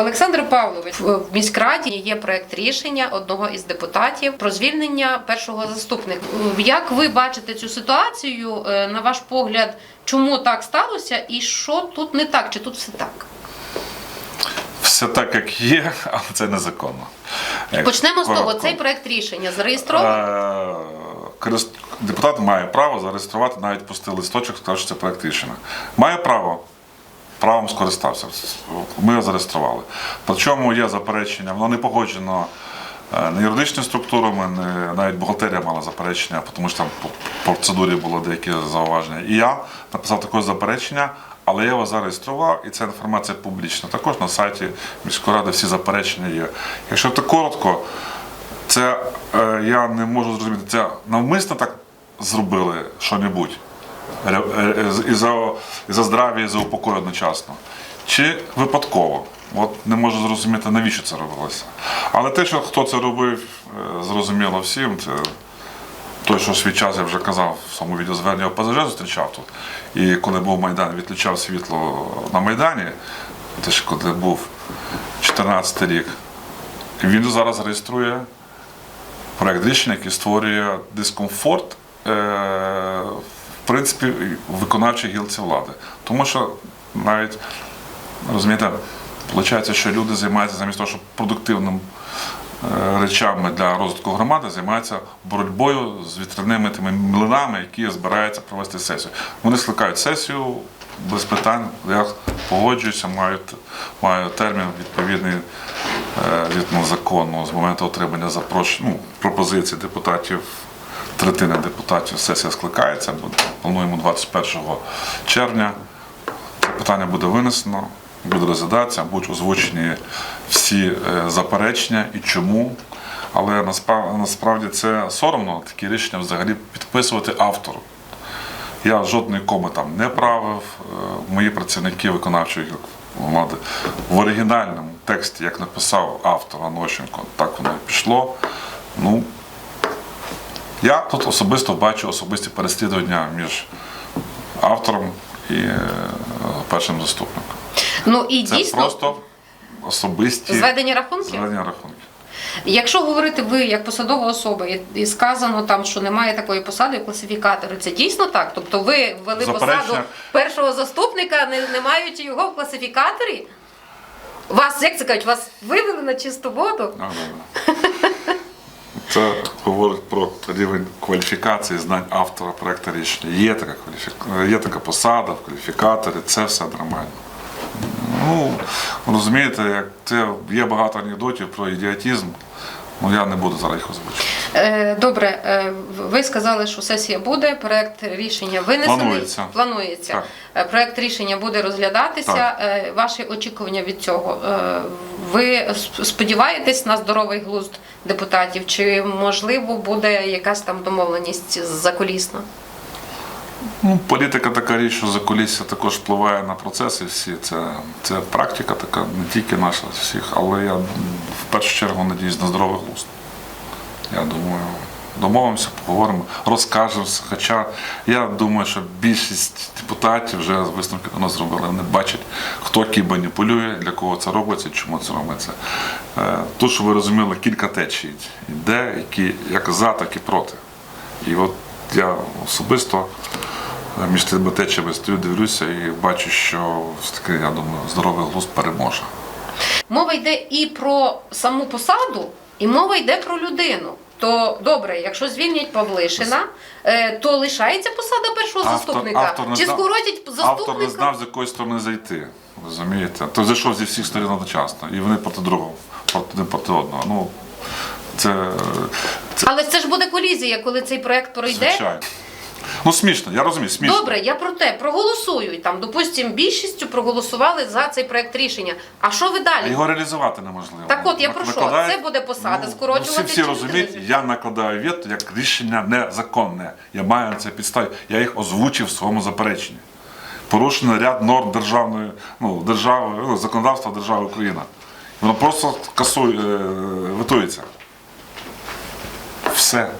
Олександр Павлович в міськраді є проект рішення одного із депутатів про звільнення першого заступника. Як ви бачите цю ситуацію? е, На ваш погляд, чому так сталося, і що тут не так? Чи тут все так? Все так, як є, але це незаконно. Як Почнемо з того. Цей проект рішення зареєстрований. Е, Депутат має право зареєструвати, навіть пустив листочок, сказав, що це проект рішення. Має право. Правом скористався. Ми його зареєстрували. Причому є заперечення, воно не погоджено е, не юридичними структурами, не, навіть бухгалтерія мала заперечення, тому що там по процедурі було деякі зауваження. І я написав таке заперечення, але я його зареєстрував, і ця інформація публічна. Також на сайті міської ради всі заперечення є. Якщо так коротко, це е, я не можу зрозуміти, це навмисно так зробили що-небудь. Е, е, І за, і за здрав'я, і за упокой одночасно. Чи випадково? От не можу зрозуміти, навіщо це робилося. Але те, що хто це робив, е, зрозуміло всім. Це той, що свій час я вже казав в своєму відеозверненні ОПЗЖ зустрічав тут. І коли був Майдан, відключав світло на Майдані, те ж коли був 14 рік, він зараз реєструє проект рішення, який створює дискомфорт е, принципі виконавчій гілці влади. Тому що навіть розумієте, виходить, що люди займаються замість того, щоб продуктивним е, речами для розвитку громади займаються боротьбою з вітряними тими млинами, які збираються провести сесію. Вони скликають сесію без питань, я погоджуюся, маю, маю термін відповідний е, від ну, закону з моменту отримання запрошень, ну, пропозицій депутатів. Третина депутатів сесія скликається, бо плануємо 21 червня. Питання буде винесено, буде розглядатися, будуть озвучені всі е, заперечення і чому. Але насправді це соромно такі рішення взагалі підписувати автору. Я жодної коми там не правив. Е, Мої працівники виконавчої влади в оригінальному тексті, як написав автор Анощенко, так воно і пішло. Ну, я тут особисто бачу особисті переслідування між автором і е, першим заступником. Ну і Це дійсно просто особисті зведення рахунків. зведення рахунків. Якщо говорити ви як посадова особа, і- сказано там, що немає такої посади як класифікатори, це дійсно так? Тобто ви ввели Заперечення. посаду першого заступника, не, не маючи його в класифікаторі? Вас, як це кажуть, вас вивели на чисту воду? А, да, да. Це говорить про рівень кваліфікації знань автора проекту рішення. Є така кваліфіка... є така посада в кваліфікаторі, це все нормально. Ну, розумієте, як це є багато анекдотів про ідіотізм, Ну я не буду зараз їх озвучувати. Е, Добре, е, ви сказали, що сесія буде, проект рішення винесений. Планується. Планується. Так. Е, Проект рішення буде розглядатися. Так. Ваші очікування від цього? Ви сподіваєтесь на здоровий глузд депутатів? Чи можливо буде якась там домовленість закулісна? Ну, політика така річ, що закулісся також впливає на процеси всі. Це, це практика така, не тільки наша всіх, але я в першу чергу надіюсь на здоровий глузд. Я думаю, домовимося, поговоримо, розкажемо. Хоча я думаю, що більшість депутатів вже висновки до нас зробили. Вони бачать, хто який маніпулює, для кого це робиться, чому це робиться. Е, Тут, щоб ви розуміли, кілька течій йде, які як за, так і проти. І от я особисто е, між тими течами стою, дивлюся і бачу, що все-таки, я думаю, здоровий глузд переможе. Мова йде і про саму посаду, і мова йде про людину. То добре, якщо звільнять Павлишина, е, то лишається посада першого заступника. не Чи знав- скоротять заступника? Автор не знав, з якої сторони зайти. Розумієте? То зайшов зі всіх сторін одночасно. І вони проти другого, проти один проти одного. Ну, це, це Але це ж буде колізія, коли цей проект пройде. звичайно. Ну, смішно, я розумію, смішно. Добре, я про те проголосую. Там, допустимо, більшістю проголосували за цей проект рішення. А що ви далі? Його реалізувати неможливо. Так от, я Нак- про що? накладає- Це буде посада ну, скорочувати Ну, всі, всі розуміють, я накладаю вето як рішення незаконне. Я маю на це підставі. Я їх озвучив в своєму запереченні. Порушено ряд норм державної, ну, держави, ну, законодавства держави Україна. Воно просто касує, е, ветується. Все.